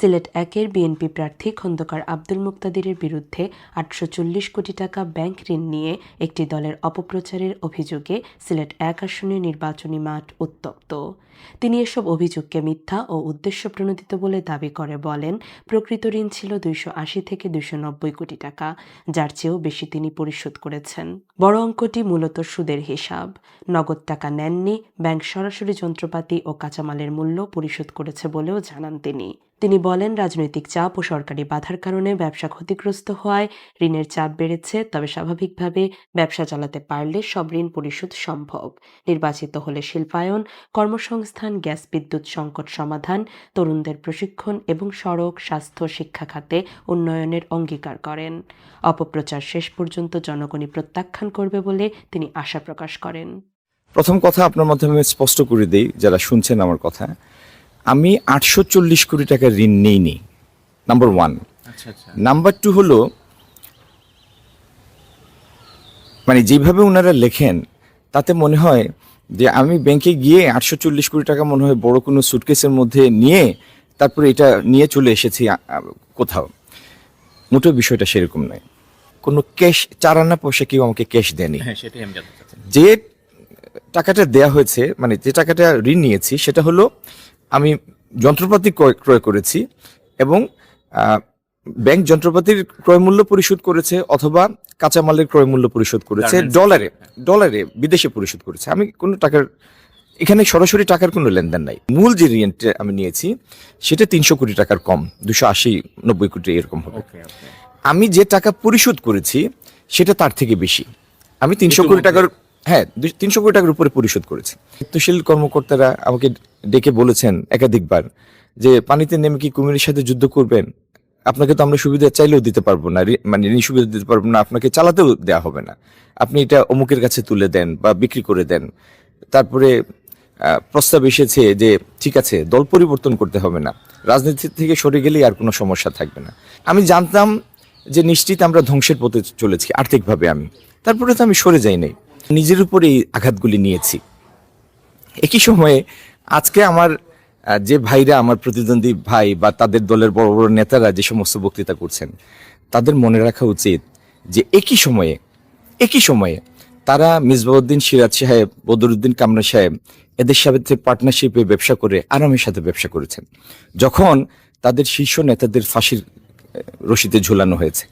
সিলেট একের বিএনপি প্রার্থী খন্দকার আব্দুল মুক্তাদিরের বিরুদ্ধে আটশো চল্লিশ কোটি টাকা ব্যাংক ঋণ নিয়ে একটি দলের অপপ্রচারের অভিযোগে সিলেট এক আসনের নির্বাচনী মাঠ উত্তপ্ত। তিনি এসব অভিযোগকে মিথ্যা ও উদ্দেশ্য প্রণোদিত বলে দাবি করে বলেন, প্রকৃত ঋণ ছিল দুইশো আশি থেকে দুইশো নব্বই কোটি টাকা, যার চেয়েও বেশি তিনি পরিশোধ করেছেন। বড় অঙ্কটি মূলত সুদের হিসাব। নগদ টাকা নেননি, ব্যাংক সরাসরি যন্ত্রপাতি ও কাঁচামালের মূল্য পরিশোধ করেছে বলেও জানান তিনি। তিনি বলেন, রাজনৈতিক চাপ ও সরকারি বাধার কারণে ব্যবসা ক্ষতিগ্রস্ত হওয়ায় ঋণের চাপ বেড়েছে, তবে স্বাভাবিকভাবে ব্যবসা চালাতে পারলে সব ঋণ পরিশোধ সম্ভব। নির্বাচিত হলে শিল্পায়ন, কর্মসংস্থান, গ্যাস বিদ্যুৎ সংকট সমাধান, তরুণদের প্রশিক্ষণ এবং সড়ক, স্বাস্থ্য, শিক্ষা খাতে উন্নয়নের অঙ্গীকার করেন। অপপ্রচার শেষ পর্যন্ত জনগণই প্রত্যাখ্যান করবে বলে তিনি আশা প্রকাশ করেন। প্রথম কথা আপনার মাধ্যমে স্পষ্ট করে দেই, যারা শুনছেন আমার কথা। আমি আটশো চল্লিশ কোটি টাকার ঋণ নেইনি নাম্বার ওয়ান আচ্ছা আচ্ছা। নাম্বার টু হলো মানে যেভাবে ওনারা লেখেন তাতে মনে হয় যে আমি ব্যাংকে গিয়ে আটশো চল্লিশ কোটি টাকা মনে হয় বড় কোনো সুটকেসের মধ্যে নিয়ে তারপরে এটা নিয়ে চলে এসেছি কোথাও। মোটেও বিষয়টা সেরকম নয়। কোনো ক্যাশ চার আনা পয়সা কেউ আমাকে ক্যাশ দেয়নি। হ্যাঁ যে টাকাটা দেয়া হয়েছে মানে যে টাকাটা ঋণ নিয়েছি সেটা হলো আমি যন্ত্রপাতি ক্রয় করেছি এবং ব্যাংক যন্ত্রপাতির ক্রয় মূল্য পরিশোধ করেছে অথবা কাঁচামালের ক্রয় মূল্য পরিশোধ করেছে ডলারে ডলারে বিদেশে পরিশোধ করেছে। আমি কোনো টাকার এখানে সরাসরি টাকার কোনো লেনদেন নাই। মূল যে ঋণটা আমি নিয়েছি সেটা তিনশো কোটি টাকার কম দুশো আশি নব্বই কোটি এরকম হবে। আমি যে টাকা পরিশোধ করেছি সেটা তার থেকে বেশি। আমি তিনশো কোটি টাকার হ্যাঁ তিনশো কোটি টাকার উপরে পরিশোধ করেছি। দায়িত্বশীল কর্মকর্তারা আমাকে ডেকে বলেছেন একাধিকবার যে, পানিতে নেমে কি কুমিরের সাথে যুদ্ধ করবেন? আপনাকে তো আমরা সুবিধা চাইলেও দিতে পারব না মানে ঋণ সুবিধা দিতে পারব না, আপনাকে চালাতেও দেওয়া হবে না। আপনি এটা অমুকের কাছে তুলে দেন বা বিক্রি করে দেন। তারপরে প্রস্তাব এসেছে যে, ঠিক আছে, দল পরিবর্তন করতে হবে না, রাজনীতি থেকে সরে গেলেই আর কোনো সমস্যা থাকবে না। আমি জানতাম যে, নিশ্চিত আমরা ধ্বংসের পথে চলেছি, আর্থিকভাবে আমি। তারপরে তো আমি সরে যাই নাই। নিজের উপরে এই আঘাতগুলি নিয়েছি। একই সময়ে আজকে আমার যে ভাইরা আমার প্রতিদ্বন্দ্বী ভাই বা তাদের দলের বড় বড় নেতারা যে সমস্ত বক্তৃতা করছেন, তাদের মনে রাখা উচিত যে একই সময়ে একই সময়ে তারা মিসবাউদ্দিন সিরাজ সাহেব, বদরুদ্দিন কামরা সাহেব এদের সাথে পার্টনারশিপে ব্যবসা করে আরামের সাথে ব্যবসা করেছেন। যখন তাদের শীর্ষ নেতাদের ফাঁসির রশিতে ঝুলানো হয়েছে।